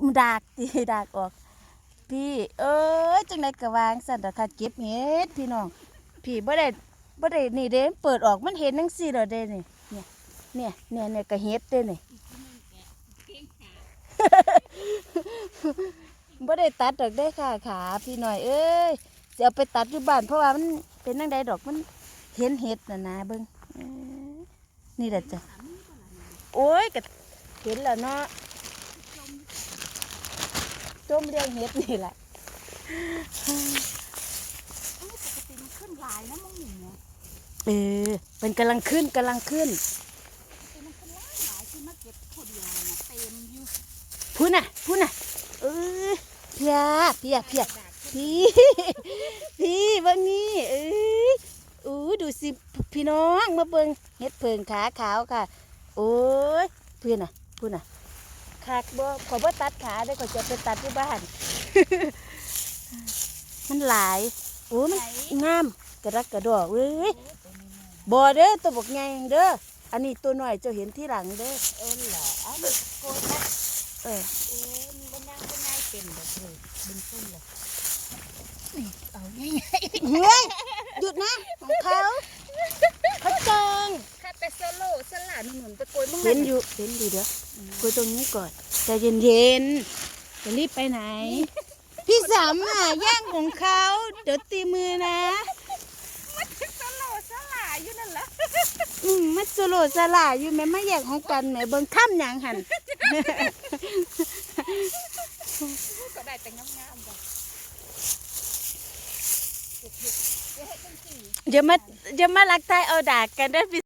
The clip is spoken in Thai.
มันดากตีดากออก พี่ เอ้ยจังไดก็วางสั่นดอกค่ะเก็บเห็ดพี่น้องพี่บ่ได้บ่ได้นี่เด้เปิดออกมันเห็นจังซี่แล้วเด้นี่เนี่ยเนี่ยเนี่ยเนี่ยก็เห็ดเด้นี่บ่ได้ตัดดอกได้ค่ะขาพี่หน่อยเอ้ยสิเอาไปตัดอยู่บ้านเพราะว่ามันเป็นจังไดดอกมันเห็นเห็ดน่ะนะเบิ่งนี่แหละจ้ะโอ้ยก็เห็นแล้วเนาะ จมเรียงเห็ดนี่แหละปกติมันขึ้นหลายนะมองหนึ่งเนี่ยเออเป็นกำลังขึ้นกำลังขึ้นแต่มันขึ้นหลายหลายที่มาเก็บคนเดียวนะเต็มอยู่พูดน่ะพูดน่ะเออเพียเพียเพียดากพี่พี่เบิ่งนี่เอ้ยอู้ดูสิพี่น้องมาเบิ่งเห็ดเพิงขาขาวค่ะ โอ้ยเพื่อนน่ะพูดน่ะ คักบ่ขอบ่ตัดขาได้อขอจะไปตัดที่บ้าน มันหลายโอ้มันงามกระดักกระดอกเว้ยบ่เด้อตัวบกใหญ่เด้ออันนี้ตัวน้อยเจ้าเห็นที่หลังเด้อเออเหรอเอามันโกยนะเออเออมันบ่นั่งก็ง่ายเป็นแบบเลยดึงต้นเลยเอาง่ายเฮ้ยหยุดนะของเขาเขาจอง ๆถ้าแต่โซโล่ สลัดหนุนๆไปโกยมั่งเห็นอยู่เห็นอยู่เดี๋ยวคุยตรงนี้ก่อนใจเย็นเย็นๆจะรีบไปไหน พี่สามอะแย่งของเขาเดี๋ยวตีมือนะโซโล่สลัดอยู่นั่นแหละอืมมัดโซโลสลาอยู่แม่มาแย่งของกันแม่เบิ่งข้ามหยังหันก็ได้แต่งามๆแบบเก็บๆเดี๋ยวให้ต้นสีเดี๋ยวมาเดี๋ยวมาลักทายเอาดากกันได้อพี่